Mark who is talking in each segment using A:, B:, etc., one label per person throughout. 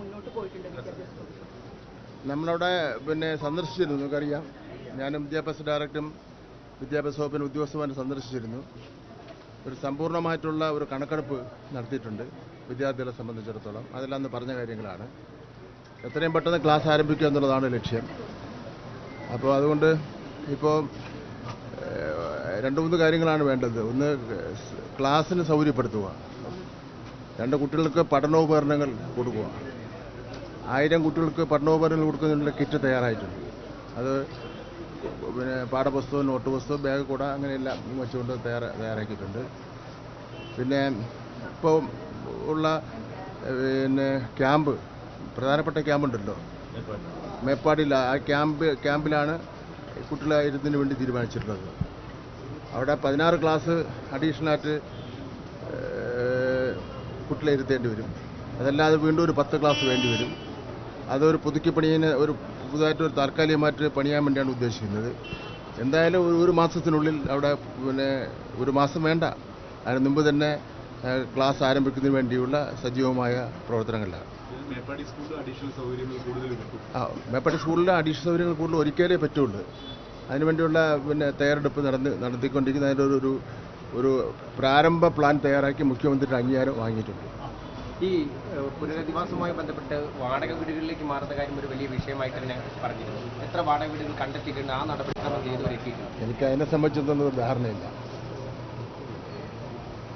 A: മുന്നോട്ട് പോയിട്ടുണ്ട്
B: നമ്മളവിടെ പിന്നെ സന്ദർശിച്ചിരുന്നു നിങ്ങൾക്കറിയാം. ഞാനും വിദ്യാഭ്യാസ ഡയറക്ടറും വിദ്യാഭ്യാസ വകുപ്പിന് ഉദ്യോഗസ്ഥന്മാരെ സന്ദർശിച്ചിരുന്നു. ഒരു സമ്പൂർണമായിട്ടുള്ള ഒരു കണക്കെടുപ്പ് നടത്തിയിട്ടുണ്ട് വിദ്യാർത്ഥികളെ സംബന്ധിച്ചിടത്തോളം. അതെല്ലാം പറഞ്ഞ കാര്യങ്ങളാണ്. എത്രയും പെട്ടെന്ന് ക്ലാസ് ആരംഭിക്കുക എന്നുള്ളതാണ് ലക്ഷ്യം. അപ്പോൾ അതുകൊണ്ട് ഇപ്പോൾ രണ്ട് മൂന്ന് കാര്യങ്ങളാണ് വേണ്ടത്. ഒന്ന് ക്ലാസ്സിന് സൗകര്യപ്പെടുത്തുക. രണ്ട് കുട്ടികൾക്ക് പഠനോപകരണങ്ങൾ കൊടുക്കുക ആയിരം കുട്ടികൾക്ക് പഠനോപകരണങ്ങൾ കൊടുക്കുന്നതിനുള്ള കിറ്റ് തയ്യാറായിട്ടുണ്ട്. അത് പിന്നെ പാഠപുസ്തകം നോട്ട് പുസ്തകം ബാഗ് കൂട അങ്ങനെയെല്ലാം വെച്ചുകൊണ്ട് തയ്യാറാ തയ്യാറാക്കിയിട്ടുണ്ട്. പിന്നെ ഇപ്പോൾ ഉള്ള പിന്നെ ക്യാമ്പ് പ്രധാനപ്പെട്ട ക്യാമ്പുണ്ടല്ലോ. മേപ്പാടിയിൽ ആ ക്യാമ്പ് ക്യാമ്പിലാണ് കുട്ടികളായിരുന്നതിന് വേണ്ടി തീരുമാനിച്ചിട്ടുള്ളത്. അവിടെ പതിനാറ് ക്ലാസ് അഡീഷണലായിട്ട് കുട്ടികളെ ഇരുത്തേണ്ടി വരും. അതല്ലാതെ വീണ്ടും ഒരു പത്ത് ക്ലാസ് വേണ്ടി വരും. അതൊരു പുതുക്കി പണിയിന് ഒരു പുതുതായിട്ട് ഒരു താൽക്കാലികമായിട്ട് പണിയാൻ വേണ്ടിയാണ് ഉദ്ദേശിക്കുന്നത്. എന്തായാലും ഒരു ഒരു മാസത്തിനുള്ളിൽ അവിടെ പിന്നെ ഒരു മാസം വേണ്ട. അതിന് മുമ്പ് തന്നെ ക്ലാസ് ആരംഭിക്കുന്നതിന് വേണ്ടിയുള്ള സജീവമായ പ്രവർത്തനങ്ങളിലാണ്
C: മേപ്പാടി
B: സ്കൂളിലെ അഡീഷണൽ സൗകര്യങ്ങൾ കൂടുതൽ ഒരിക്കലേ പറ്റുള്ളൂ. അതിനുവേണ്ടിയുള്ള പിന്നെ തയ്യാറെടുപ്പ് നടന്ന് നടത്തിക്കൊണ്ടിരിക്കുന്ന അതിന്റെ ഒരു ഒരു പ്രാരംഭ പ്ലാൻ തയ്യാറാക്കി മുഖ്യമന്ത്രിയുടെ അംഗീകാരം വാങ്ങിയിട്ടുണ്ട്.
D: ഈ പുനരധിവാസവുമായി ബന്ധപ്പെട്ട് വാടക വീടുകളിലേക്ക് മാറുന്ന കാര്യം ഒരു വലിയ വിഷയമായിട്ട് തന്നെ പറഞ്ഞിരുന്നു. എത്ര വാടക വീടുകൾ കണ്ടെത്തിയിട്ടുണ്ട്? ആ നടപടിക്രമം ഇതുവരെ എത്തിയിട്ടുണ്ട്?
B: എനിക്ക് അതിനെ സംബന്ധിച്ചിടത്തോളം ധാരണയില്ല.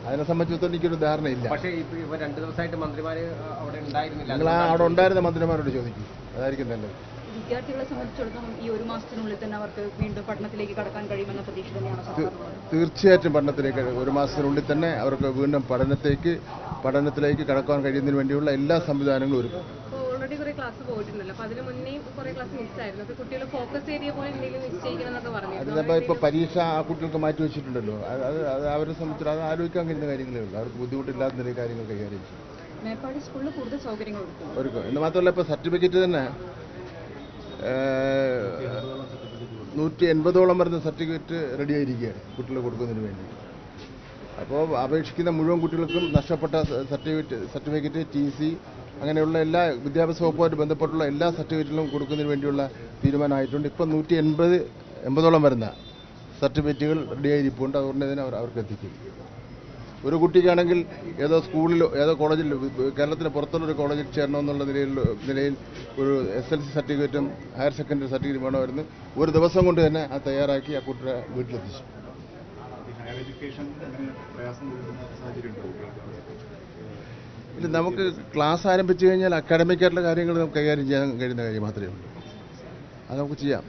B: അതിനെ സംബന്ധിച്ചിടത്തോളം എനിക്കൊരു ധാരണയില്ല.
D: പക്ഷേ ഇപ്പൊ രണ്ടു രണ്ട് ദിവസമായിട്ട് മന്ത്രിമാര് അവിടെ ഉണ്ടായിരുന്നില്ല.
B: നിങ്ങൾ അവിടെ ഉണ്ടായിരുന്ന മന്ത്രിമാരോട് ചോദിക്കും. അതായിരിക്കും നല്ലത്.
A: വിദ്യാർത്ഥികളെ സംബന്ധിച്ചിടത്തോളം ഈ ഒരു മാസത്തിനുള്ളിൽ തന്നെ അവർക്ക് വീണ്ടും പഠനത്തിലേക്ക് കടക്കാൻ കഴിയുമെന്ന പ്രതീക്ഷ തന്നെയാണ്.
B: തീർച്ചയായിട്ടും പഠനത്തിലേക്ക് ഒരു മാസത്തിനുള്ളിൽ തന്നെ അവർക്ക് വീണ്ടും പഠനത്തേക്ക് പഠനത്തിലേക്ക് കടക്കാൻ കഴിയുന്നതിന് വേണ്ടിയുള്ള എല്ലാ സംവിധാനങ്ങളും ഒരുക്കും.
E: അതിപ്പോ ഓൾറെഡി കുറെ ക്ലാസ് പോയിട്ടുണ്ടല്ലോ. അപ്പൊ അതിന് മുന്നേയും കുറെ ക്ലാസ് അപ്പൊ കുട്ടികൾ ഫോക്കസ് ഏരിയ പോലെ എന്തെങ്കിലും നിശ്ചയിക്കണം എന്നൊക്കെ
B: അത്
E: പറഞ്ഞു
B: നമ്മൾ പരീക്ഷ ആ കുട്ടികൾക്ക് മാറ്റി വെച്ചിട്ടുണ്ടല്ലോ. അത് അവരെ സംബന്ധിച്ച് അത് ആലോചിക്കാൻ കഴിയുന്ന കാര്യങ്ങളേ ഉള്ളൂ. അവർക്ക് ബുദ്ധിമുട്ടില്ലാത്ത നിലയിൽ കാര്യങ്ങൾ കൈകാര്യം ചെയ്യും.
A: മേപ്പാടി സ്കൂളിൽ കൂടുതൽ സൗകര്യങ്ങൾ ഒരുക്കും.
B: എന്ന് മാത്രമല്ല ഇപ്പൊ സർട്ടിഫിക്കറ്റ് തന്നെ നൂറ്റി എൺപതോളം വരുന്ന സർട്ടിഫിക്കറ്റ് റെഡി ആയിരിക്കുകയാണ് കുട്ടികൾ കൊടുക്കുന്നതിന് വേണ്ടി. അപ്പോൾ അപേക്ഷിക്കുന്ന മുഴുവൻ കുട്ടികൾക്കും നഷ്ടപ്പെട്ട സർട്ടിഫിക്കറ്റ് സർട്ടിഫിക്കറ്റ് ടി സി അങ്ങനെയുള്ള എല്ലാ വിദ്യാഭ്യാസ വകുപ്പുമായിട്ട് ബന്ധപ്പെട്ടുള്ള എല്ലാ സർട്ടിഫിക്കറ്റുകളും കൊടുക്കുന്നതിന് വേണ്ടിയുള്ള തീരുമാനമായിട്ടുണ്ട്. ഇപ്പം നൂറ്റി എൺപത് എൺപതോളം വരുന്ന സർട്ടിഫിക്കറ്റുകൾ റെഡി ആയിരിപ്പുണ്ട്. അതുകൊണ്ട് തന്നെ അവർ അവർക്ക് എത്തിക്കും. ഒരു കുട്ടിക്കാണെങ്കിൽ ഏതോ സ്കൂളിലോ ഏതോ കോളേജിലോ കേരളത്തിന് പുറത്തുള്ള ഒരു കോളേജിൽ ചേരണമെന്നുള്ള നിലയിൽ നിലയിൽ ഒരു എസ് എൽ സി സർട്ടിഫിക്കറ്റും ഹയർ സെക്കൻഡറി സർട്ടിഫിക്കറ്റും വേണമായിരുന്നു. ഒരു ദിവസം കൊണ്ട് തന്നെ അത് തയ്യാറാക്കി ആ കുട്ടിയെ വീട്ടിലെത്തിച്ചു. ഇല്ല നമുക്ക് ക്ലാസ് ആരംഭിച്ചു കഴിഞ്ഞാൽ അക്കാഡമിക്കായിട്ടുള്ള കാര്യങ്ങൾ നമുക്ക് കൈകാര്യം ചെയ്യാൻ കഴിയുന്ന കാര്യം മാത്രമേ ഉള്ളൂ. അത് നമുക്ക് ചെയ്യാം.